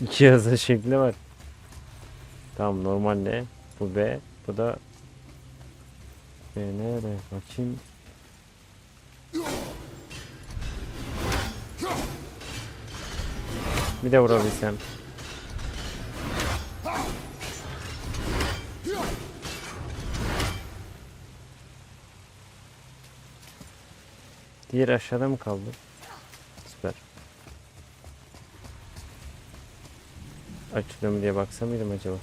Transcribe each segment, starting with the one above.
İki yazı şekli var. Tamam normal ne? Bu B. Bu da B nerede? Bakayım. Bir de vurabilsem. Diğer aşağıda mı kaldı? Açılıyor mu diye baksam mıydım acaba?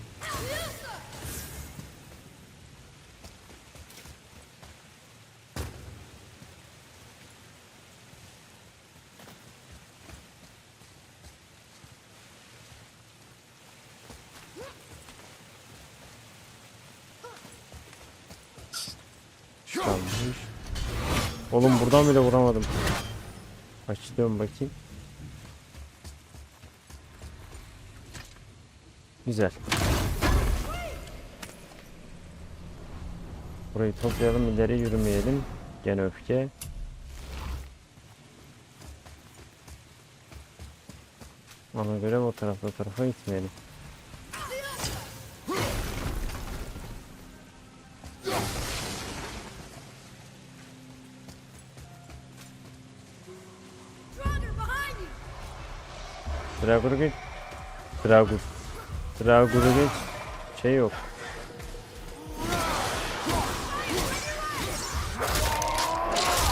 Kalmış. Oğlum buradan bile vuramadım. Açılıyorum bakayım. Güzel. Burayı toplayalım ileri yürümeyelim. Gene öfke. Ona göre o tarafta o tarafa gitmeyelim. Dragur'u geç. Dragur. Dragur'u geç. Şey yok.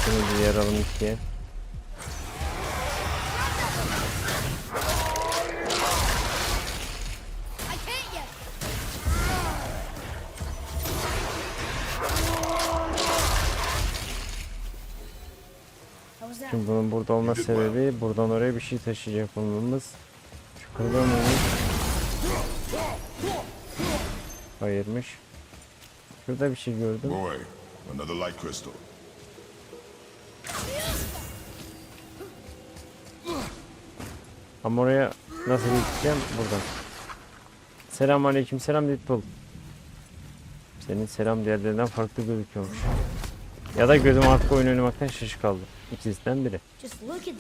Şunu bir yaralım ikiye. Şimdi bunun burada olma sebebi buradan oraya bir şey taşıyacak olmamız. Çukurda mıymış? Hayırmış. Şurada bir şey gördüm. Boy, another light crystal. Ama oraya nasıl gideceğim? Buradan. Selam aleyküm selam Deadpool. Senin selam diğerlerinden farklı gözüküyormuş. Ya da gözüm artık oyun oynamaktan şaşı kaldı. İkisinden biri. Just look at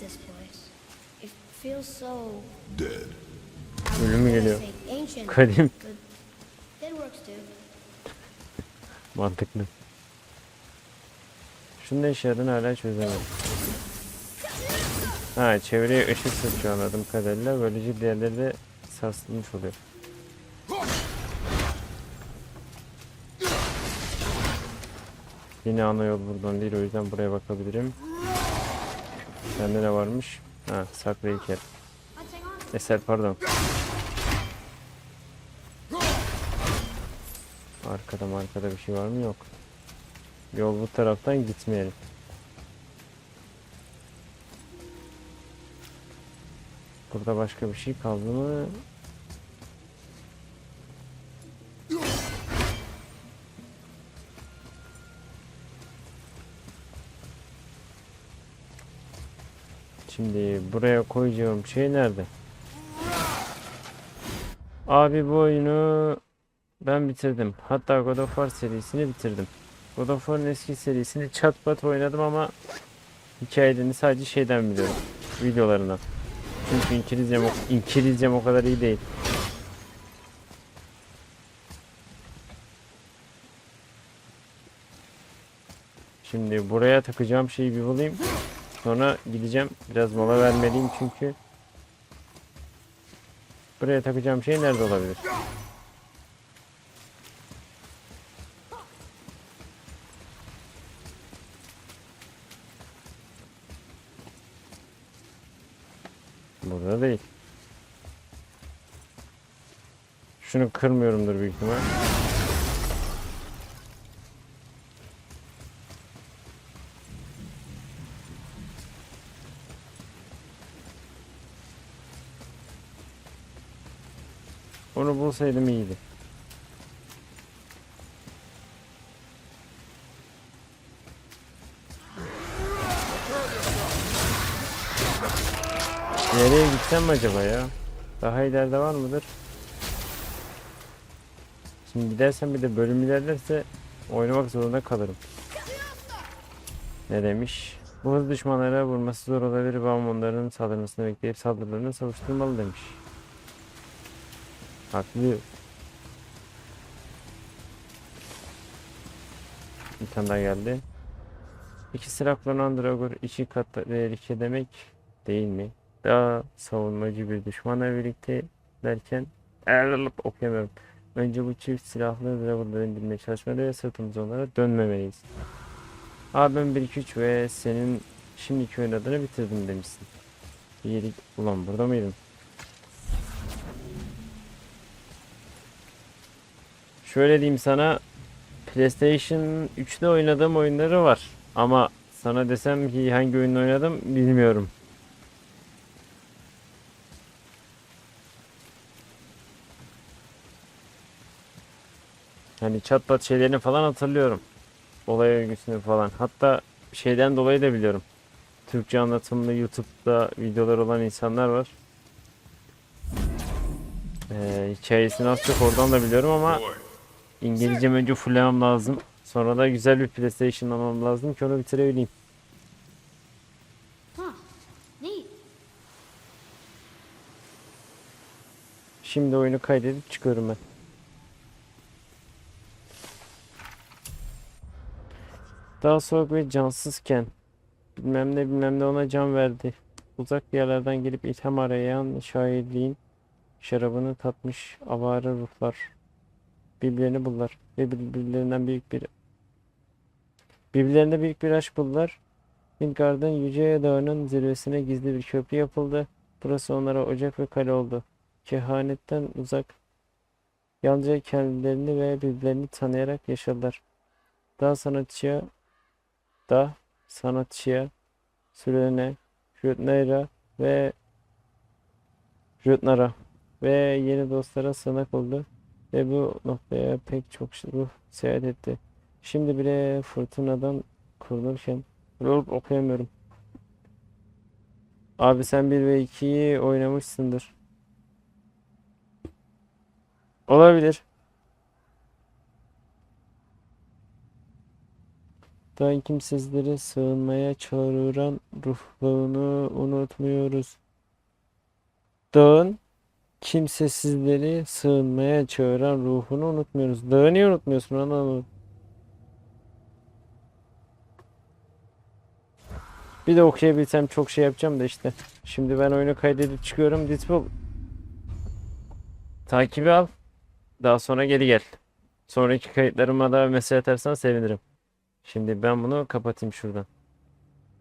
Mantıklı. Şunun yaradığını hala çözemedim. Ha çevreye ışık sıçıyor anladığım kadarıyla. Böylece diğerleri de sarsılmış oluyor. Yine ana yol buradan değil o yüzden buraya bakabilirim. Sende ne varmış? Ha hang on. Eser pardon. Arkada arkada bir şey var mı? Yok. Yol bu taraftan gitmeyelim. Burada başka bir şey kaldı mı? Şimdi buraya koyacağım şey nerede? Abi bu oyunu ben bitirdim. Hatta God of War serisini bitirdim. God of War'ın eski serisini çat pat oynadım ama hikayelerini sadece şeyden biliyorum. Videolarından. Çünkü İngilizcem, İngilizcem o kadar iyi değil. Şimdi buraya takacağım şeyi bir bulayım. Sonra gideceğim. Biraz mola vermeliyim çünkü. Buraya takacağım şey nerede olabilir? Burada değil. Şunu kırmıyorumdur büyük ihtimal. Onu bulsaydım iyiydi. Nereye gitsem acaba ya? Daha ileride var mıdır? Şimdi gidersem bir de bölüm ilerlerse oynamak zorunda kalırım. Ne demiş? Bu hız düşmanlara vurması zor olabilir ve onların saldırmasını bekleyip saldırılarını savuşturmalı demiş. Haklı. Bir tane daha geldi. İki silah kullanan Dragor iki kat tehlike demek değil mi? Daha savunmacı bir düşmanla birlikte derken Erlılıp okuyamıyorum. Önce bu çift silahlı Dragor'ları indirmeye çalışmalı ve sırtımızı onlara dönmemeliyiz. Abi ben 1 2 3 ve senin şimdiki oynadığını bitirdim demişsin. Bir ulan burada mıydın? Şöyle diyeyim sana PlayStation 3'te oynadığım oyunları var ama sana desem ki hangi oyunu oynadım bilmiyorum. Hani çat pat şeylerini falan hatırlıyorum. Olay örgüsünü falan. Hatta şeyden dolayı da biliyorum. Türkçe anlatımlı YouTube'da videolar olan insanlar var. Ee, hikayesini az çok oradan da biliyorum ama İngilizcem önce fullemem lazım. Sonra da güzel bir PlayStation almam lazım ki onu bitirebileyim. Şimdi oyunu kaydedip çıkıyorum ben. Daha soğuk ve cansızken bilmem ne bilmem ne ona can verdi. Uzak yerlerden gelip ilham arayan şairliğin şarabını tatmış avare ruhlar birbirlerini buldular ve birbirlerinden büyük bir birbirlerinde büyük bir aşk buldular. Midgard'ın yüce dağının zirvesine gizli bir köprü yapıldı. Burası onlara ocak ve kale oldu. Kehanetten uzak, yalnızca kendilerini ve birbirlerini tanıyarak yaşadılar. Daha sanatçıya, da sanatçıya, Sürene, Rütnera ve Rütnara ve yeni dostlara sığınak oldu ve bu noktaya pek çok ruh seyahat etti. Şimdi bile fırtınadan kurulurken olup okuyamıyorum. Abi sen 1 ve 2'yi oynamışsındır. Olabilir. Dağın kimsizleri sığınmaya çağıran ruhlarını unutmuyoruz. Dağın kimsesizleri sığınmaya çağıran ruhunu unutmuyoruz. Dağı niye unutmuyorsun anlamadım. Bir de okuyabilsem çok şey yapacağım da işte. Şimdi ben oyunu kaydedip çıkıyorum. Ditbull. Takibi al. Daha sonra geri gel. Sonraki kayıtlarıma da mesaj atarsan sevinirim. Şimdi ben bunu kapatayım şuradan.